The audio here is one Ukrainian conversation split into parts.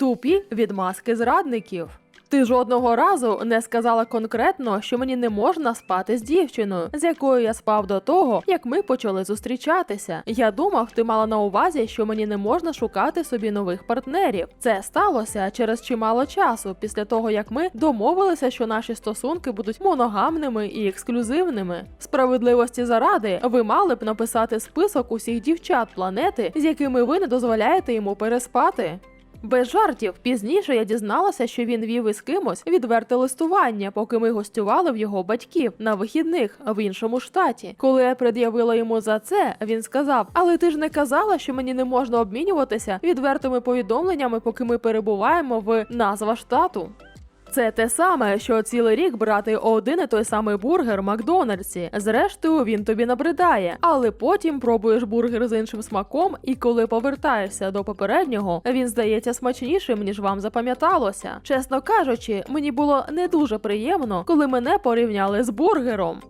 Тупі відмазки зрадників. Ти жодного разу не сказала конкретно, що мені не можна спати з дівчиною, з якою я спав до того, як ми почали зустрічатися. Я думав, ти мала на увазі, що мені не можна шукати собі нових партнерів. Це сталося через чимало часу, після того як ми домовилися, що наші стосунки будуть моногамними і ексклюзивними. Справедливості заради, ви мали б написати список усіх дівчат планети, з якими ви не дозволяєте йому переспати. Без жартів, пізніше я дізналася, що він вів із кимось відверте листування, поки ми гостювали в його батьків на вихідних в іншому штаті. Коли я пред'явила йому за це, він сказав: Але ти ж не казала, що мені не можна обмінюватися відвертими повідомленнями, поки ми перебуваємо в назва штату. Це те саме, що цілий рік брати один і той самий бургер в Макдональдсі. Зрештою, він тобі набридає, але потім пробуєш бургер з іншим смаком, і коли повертаєшся до попереднього, він здається смачнішим, ніж вам запам'яталося. Чесно кажучи, мені було не дуже приємно, коли мене порівняли з бургером.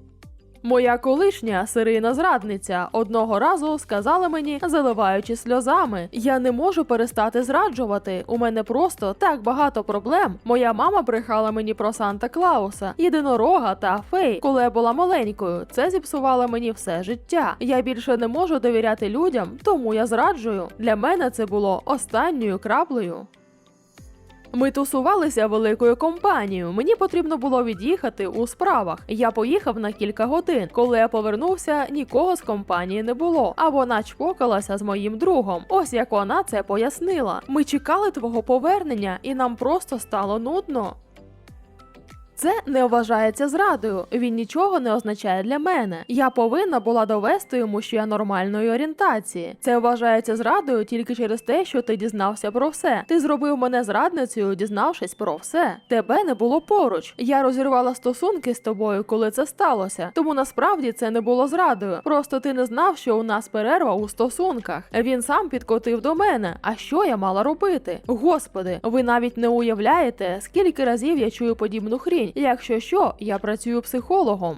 Моя колишня серійна зрадниця одного разу сказала мені, заливаючи сльозами: я не можу перестати зраджувати. У мене просто так багато проблем. Моя мама брехала мені про Санта Клауса, єдинорога та фей, коли я була маленькою. Це зіпсувало мені все життя. Я більше не можу довіряти людям, тому я зраджую. Для мене це було останньою краплею. Ми тусувалися великою компанією. Мені потрібно було від'їхати у справах. Я поїхав на кілька годин. Коли я повернувся, нікого з компанії не було. А вона чпокалася з моїм другом. Ось як вона це пояснила. Ми чекали твого повернення, і нам просто стало нудно. Це не вважається зрадою. Він нічого не означає для мене. Я повинна була довести йому, що я нормальної орієнтації. Це вважається зрадою тільки через те, що ти дізнався про все. Ти зробив мене зрадницею, дізнавшись про все. Тебе не було поруч. Я розірвала стосунки з тобою, коли це сталося. Тому насправді це не було зрадою. Просто ти не знав, що у нас перерва у стосунках. Він сам підкотив до мене. А що я мала робити? Господи, ви навіть не уявляєте, скільки разів я чую подібну хрінь. Якщо що, я працюю психологом.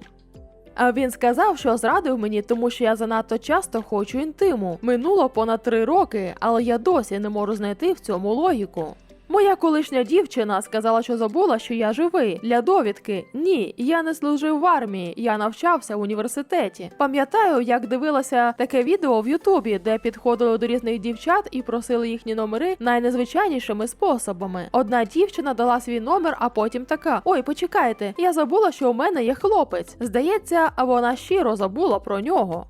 А він сказав, що зрадив мені, тому що я занадто часто хочу інтиму. Минуло понад три роки, але я досі не можу знайти в цьому логіку. Моя колишня дівчина сказала, що забула, що я живий. Для довідки ні, я не служив в армії, я навчався в університеті. Пам'ятаю, як дивилася таке відео в Ютубі, де підходили до різних дівчат і просили їхні номери найнезвичайнішими способами. Одна дівчина дала свій номер, а потім така: Ой, почекайте, я забула, що у мене є хлопець. Здається, вона щиро забула про нього.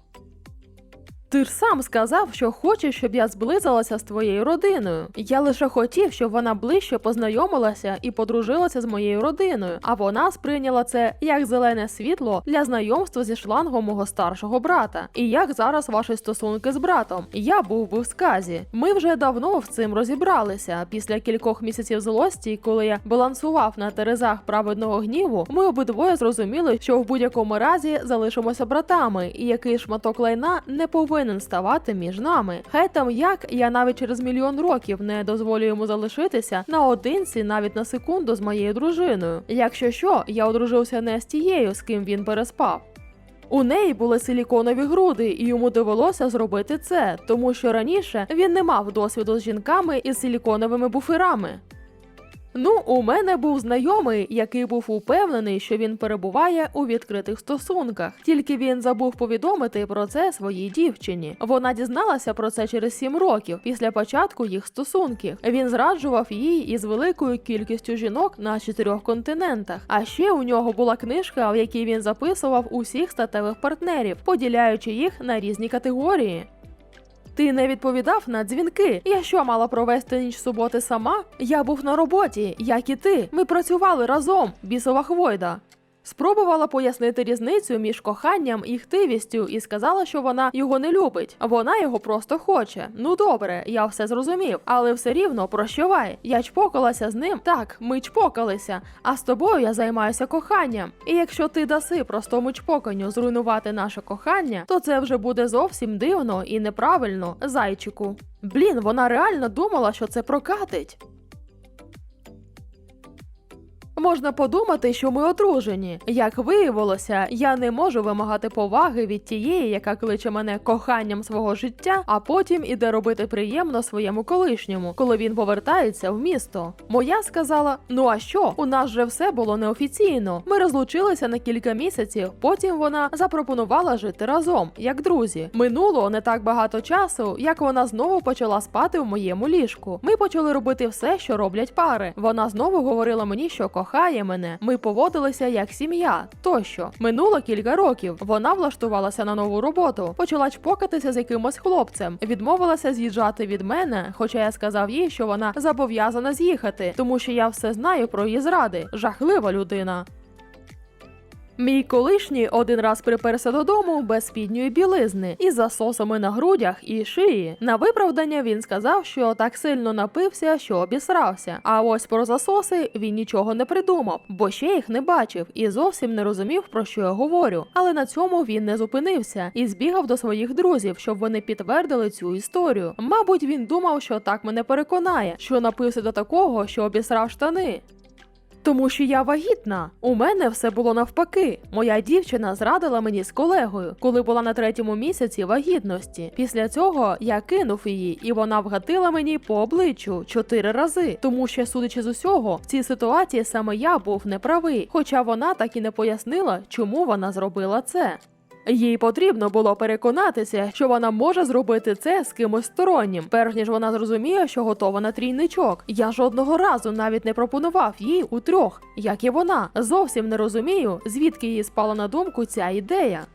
Ти ж сам сказав, що хочеш, щоб я зблизилася з твоєю родиною. Я лише хотів, щоб вона ближче познайомилася і подружилася з моєю родиною, а вона сприйняла це як зелене світло для знайомства зі шлангом мого старшого брата. І як зараз ваші стосунки з братом? Я був би в сказі. Ми вже давно в цим розібралися. Після кількох місяців злості, коли я балансував на терезах праведного гніву, ми обидвоє зрозуміли, що в будь-якому разі залишимося братами, і який шматок лайна не повинен ставати між нами. Хай там як я навіть через мільйон років не дозволю йому залишитися наодинці навіть на секунду з моєю дружиною. Якщо що, я одружився не з тією, з ким він переспав. У неї були силіконові груди, і йому довелося зробити це, тому що раніше він не мав досвіду з жінками із силіконовими буферами. Ну, у мене був знайомий, який був упевнений, що він перебуває у відкритих стосунках. Тільки він забув повідомити про це своїй дівчині. Вона дізналася про це через сім років після початку їх стосунків. Він зраджував їй із великою кількістю жінок на чотирьох континентах. А ще у нього була книжка, в якій він записував усіх статевих партнерів, поділяючи їх на різні категорії. Ти не відповідав на дзвінки. Я що мала провести ніч суботи сама? Я був на роботі, як і ти. Ми працювали разом, бісова хвойда. Спробувала пояснити різницю між коханням і хтивістю і сказала, що вона його не любить. Вона його просто хоче. Ну добре, я все зрозумів, але все рівно прощавай. Я чпокалася з ним. Так, ми чпокалися. А з тобою я займаюся коханням. І якщо ти даси простому чпоканню зруйнувати наше кохання, то це вже буде зовсім дивно і неправильно, зайчику. Блін, вона реально думала, що це прокатить. Можна подумати, що ми одружені. Як виявилося, я не можу вимагати поваги від тієї, яка кличе мене коханням свого життя, а потім іде робити приємно своєму колишньому, коли він повертається в місто. Моя сказала: ну а що? У нас же все було неофіційно. Ми розлучилися на кілька місяців. Потім вона запропонувала жити разом, як друзі. Минуло не так багато часу, як вона знову почала спати в моєму ліжку. Ми почали робити все, що роблять пари. Вона знову говорила мені, що кохає мене. Ми поводилися як сім'я. Тощо минуло кілька років. Вона влаштувалася на нову роботу, почала чпокатися з якимось хлопцем, відмовилася з'їжджати від мене, хоча я сказав їй, що вона зобов'язана з'їхати, тому що я все знаю про її зради. Жахлива людина. Мій колишній один раз приперся додому без спідньої білизни із засосами на грудях і шиї. На виправдання він сказав, що так сильно напився, що обісрався. А ось про засоси він нічого не придумав, бо ще їх не бачив і зовсім не розумів, про що я говорю. Але на цьому він не зупинився і збігав до своїх друзів, щоб вони підтвердили цю історію. Мабуть, він думав, що так мене переконає, що напився до такого, що обісрав штани. Тому що я вагітна. У мене все було навпаки. Моя дівчина зрадила мені з колегою, коли була на третьому місяці вагітності. Після цього я кинув її, і вона вгатила мені по обличчю чотири рази. Тому що, судячи з усього, в цій ситуації саме я був неправий, хоча вона так і не пояснила, чому вона зробила це. Їй потрібно було переконатися, що вона може зробити це з кимось стороннім, перш ніж вона зрозуміє, що готова на трійничок. Я жодного разу навіть не пропонував їй у трьох, як і вона. Зовсім не розумію, звідки їй спала на думку ця ідея.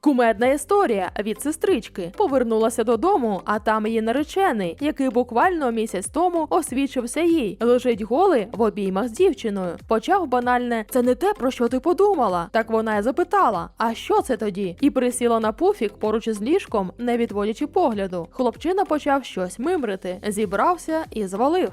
Кумедна історія від сестрички повернулася додому, а там її наречений, який буквально місяць тому освічився їй, лежить голий в обіймах з дівчиною. Почав банальне це не те, про що ти подумала. Так вона й запитала: А що це тоді? І присіла на пуфік поруч із ліжком, не відводячи погляду. Хлопчина почав щось мимрити, зібрався і звалив.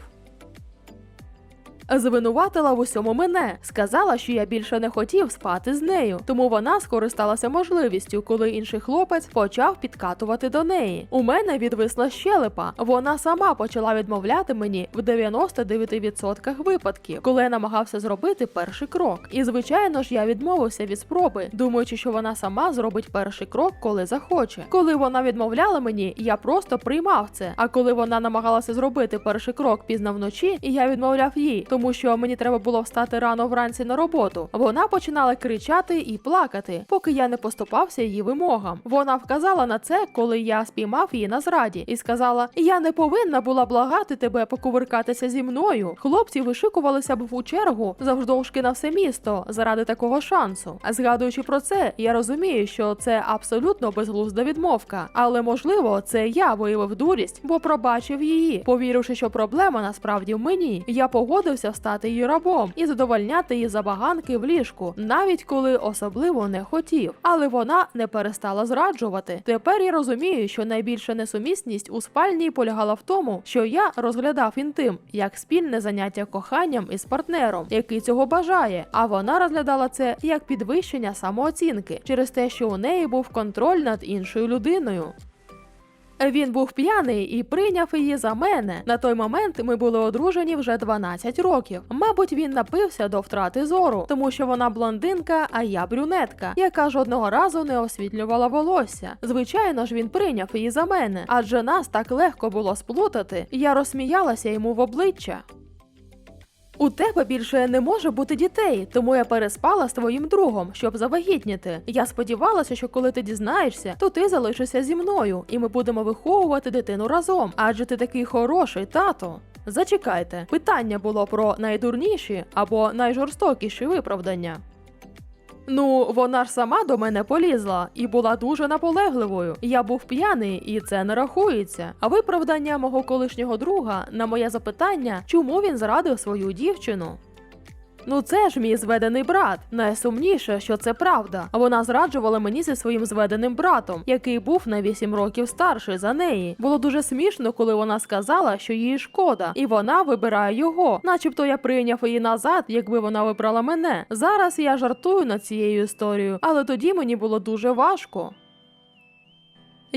Звинуватила в усьому мене, сказала, що я більше не хотів спати з нею, тому вона скористалася можливістю, коли інший хлопець почав підкатувати до неї. У мене відвисла щелепа. Вона сама почала відмовляти мені в 99% випадків, коли я намагався зробити перший крок. І звичайно ж, я відмовився від спроби, думаючи, що вона сама зробить перший крок, коли захоче. Коли вона відмовляла мені, я просто приймав це. А коли вона намагалася зробити перший крок пізно вночі, і я відмовляв їй, тому що мені треба було встати рано вранці на роботу. Вона починала кричати і плакати, поки я не поступався її вимогам. Вона вказала на це, коли я спіймав її на зраді, і сказала: Я не повинна була благати тебе покувиркатися зі мною. Хлопці вишикувалися б у чергу завждовжки на все місто заради такого шансу. А згадуючи про це, я розумію, що це абсолютно безглузда відмовка, але можливо, це я виявив дурість, бо пробачив її, повіривши, що проблема насправді в мені. Я погодився стати її рабом і задовольняти її забаганки в ліжку, навіть коли особливо не хотів. Але вона не перестала зраджувати. Тепер я розумію, що найбільша несумісність у спальні полягала в тому, що я розглядав інтим як спільне заняття коханням із партнером, який цього бажає. А вона розглядала це як підвищення самооцінки через те, що у неї був контроль над іншою людиною. Він був п'яний і прийняв її за мене. На той момент ми були одружені вже 12 років. Мабуть, він напився до втрати зору, тому що вона блондинка, а я брюнетка, яка жодного разу не освітлювала волосся. Звичайно ж, він прийняв її за мене, адже нас так легко було сплутати. Я розсміялася йому в обличчя. У тебе більше не може бути дітей, тому я переспала з твоїм другом, щоб завагітніти. Я сподівалася, що коли ти дізнаєшся, то ти залишишся зі мною, і ми будемо виховувати дитину разом. Адже ти такий хороший тато. Зачекайте, питання було про найдурніші або найжорстокіші виправдання. Ну, вона ж сама до мене полізла і була дуже наполегливою. Я був п'яний, і це не рахується. А виправдання мого колишнього друга на моє запитання, чому він зрадив свою дівчину. Ну це ж мій зведений брат. Найсумніше, що це правда. Вона зраджувала мені зі своїм зведеним братом, який був на 8 років старший за неї. Було дуже смішно, коли вона сказала, що їй шкода, і вона вибирає його. Начебто я прийняв її назад, якби вона вибрала мене. Зараз я жартую над цією історією, але тоді мені було дуже важко.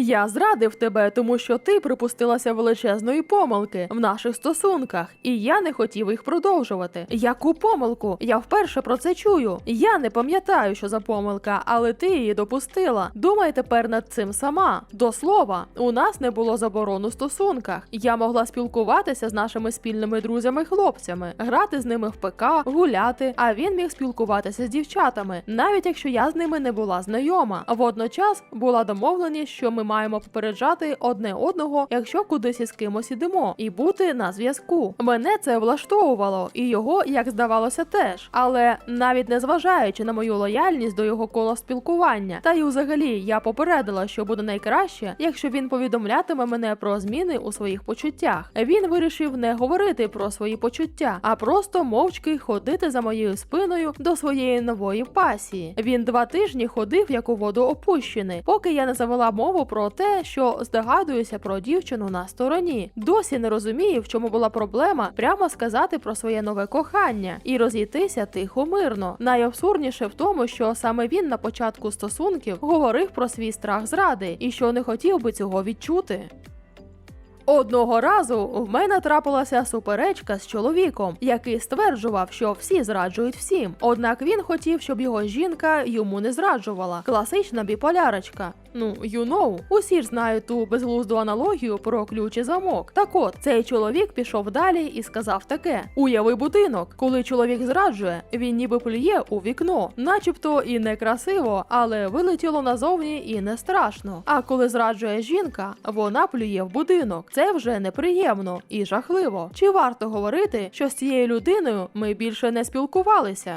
Я зрадив тебе, тому що ти припустилася величезної помилки в наших стосунках, і я не хотів їх продовжувати. Яку помилку? Я вперше про це чую. Я не пам'ятаю, що за помилка, але ти її допустила. Думай тепер над цим сама. До слова, у нас не було заборон у стосунках. Я могла спілкуватися з нашими спільними друзями-хлопцями, грати з ними в ПК, гуляти, а він міг спілкуватися з дівчатами, навіть якщо я з ними не була знайома. Водночас була домовленість, що ми маємо попереджати одне одного, якщо кудись із кимось ідемо, і бути на зв'язку. Мене це влаштовувало, і його, як здавалося, теж. Але навіть не зважаючи на мою лояльність до його кола спілкування, та й взагалі я попередила, що буде найкраще, якщо він повідомлятиме мене про зміни у своїх почуттях. Він вирішив не говорити про свої почуття, а просто мовчки ходити за моєю спиною до своєї нової пасії. Він два тижні ходив як у воду опущений, поки я не завела мову про те, що здогадуюся про дівчину на стороні. Досі не розумію, в чому була проблема прямо сказати про своє нове кохання і розійтися тихо мирно. Найабсурдніше в тому, що саме він на початку стосунків говорив про свій страх зради і що не хотів би цього відчути. Одного разу в мене трапилася суперечка з чоловіком, який стверджував, що всі зраджують всім. Однак він хотів, щоб його жінка йому не зраджувала. Класична біполярочка. Ну, you know. усі ж знають ту безглузду аналогію про ключ і замок. Так от, цей чоловік пішов далі і сказав таке: уяви будинок, коли чоловік зраджує, він ніби плює у вікно, начебто і не красиво, але вилетіло назовні і не страшно. А коли зраджує жінка, вона плює в будинок. Це вже неприємно і жахливо. Чи варто говорити, що з цією людиною ми більше не спілкувалися?